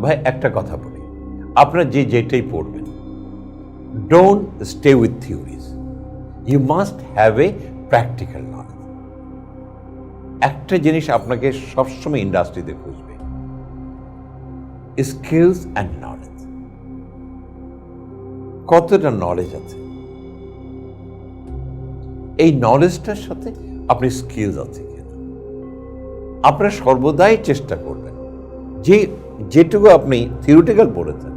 ভাই, একটা কথা বলি। আপনারা যে যেটাই পড়বেন don't stay with theories you must have a practical knowledge একটা জিনিস আপনাকে সবসময় ইন্ডাস্ট্রিতে খুঁজবে স্কিলস অ্যান্ড নলেজ কতটা নলেজ আছে? এই নলেজটার সাথে আপনি স্কিলস আছে কিনা? আপনারা সর্বদাই চেষ্টা করবেন যে যেটুকু আপনি থিওরিটিক্যাল পড়েছেন,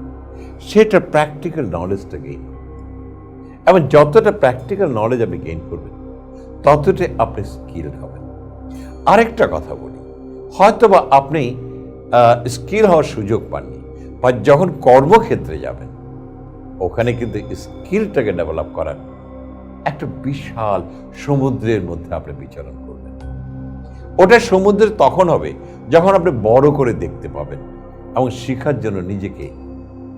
সেটা প্র্যাকটিক্যাল নলেজটা গেইন এবং যতটা প্র্যাকটিক্যাল নলেজ আপনি গেইন করবেন ততটাই আপনি স্কিলড হবেন। আরেকটা কথা বলি, হয়তোবা আপনি স্কিল হওয়ার সুযোগ পাননি, বা যখন কর্মক্ষেত্রে যাবেন, ওখানে কিন্তু স্কিলটাকে ডেভেলপ করার একটা বিশাল সমুদ্রের মধ্যে আপনি বিচরণ করবেন। ওটা সমুদ্রের তখন হবে, যখন আপনি বড় করে দেখতে পাবেন। এবং শেখার জন্য নিজেকে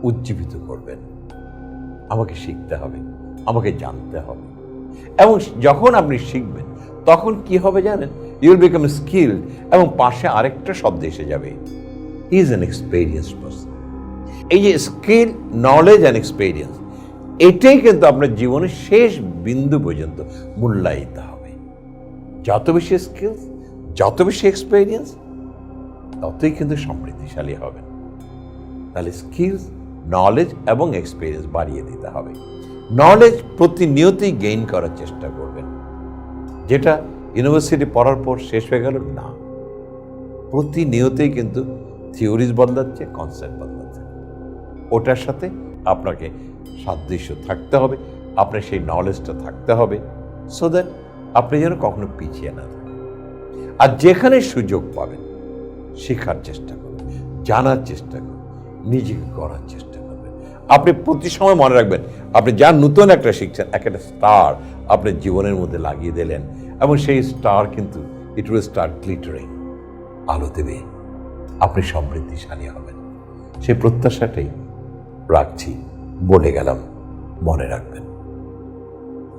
উজ্জীবিত করবেন। আমাকে শিখতে হবে, আমাকে জানতে হবে। এবং যখন আপনি শিখবেন, তখন কি হবে জানেন? ইউল বিকাম স্কিল এবং পাশে আরেকটা শব্দ এসে যাবে। ইজ অ্যান এক্সপেরিয়েন্স পার্সন এই যে স্কিল নলেজ অ্যান্ড এক্সপেরিয়েন্স এটাই কিন্তু আপনার জীবনের শেষ বিন্দু পর্যন্ত মূল্যায়িত হবে। যত বেশি স্কিলস যত বেশি এক্সপেরিয়েন্স ততই কিন্তু সমৃদ্ধিশালী হবেন। তাহলে স্কিলস নলেজ এবং এক্সপিরিয়েন্স বাড়িয়ে দিতে হবে। নলেজ প্রতিনিয়তই গেইন করার চেষ্টা করবেন। যেটা ইউনিভার্সিটি পড়ার পর শেষ হয়ে গেল, না। প্রতিনিয়তই কিন্তু থিওরিজ বদলাচ্ছে কনসেপ্ট বদলাচ্ছে। ওটার সাথে আপনাকে সাদৃশ্য থাকতে হবে, আপনার সেই নলেজটা থাকতে হবে সো দ্যাট আপনি যেন কখনো পিছিয়ে না থাকেন। আর যেখানে সুযোগ পাবেন শেখার চেষ্টা করবেন জানার চেষ্টা করবেন নিজেকে করার চেষ্টা করবেন আপনি প্রতি সময় মনে রাখবেন, আপনি যা নতুন একটা শিখছেন, এক একটা স্টার আপনার জীবনের মধ্যে লাগিয়ে দিলেন এবং সেই স্টার কিন্তু ইট উইল স্টার্ট গ্লিটারিং আলো দেবে, আপনি সমৃদ্ধিশালী হবেন। সেই প্রত্যাশাটাই রাখছি, বলে গেলাম, মনে রাখবেন।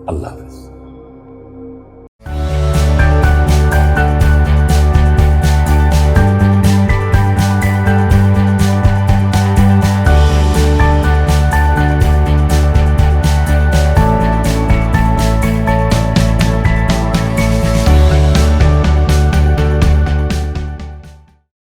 আল্লাহ হাফেজ।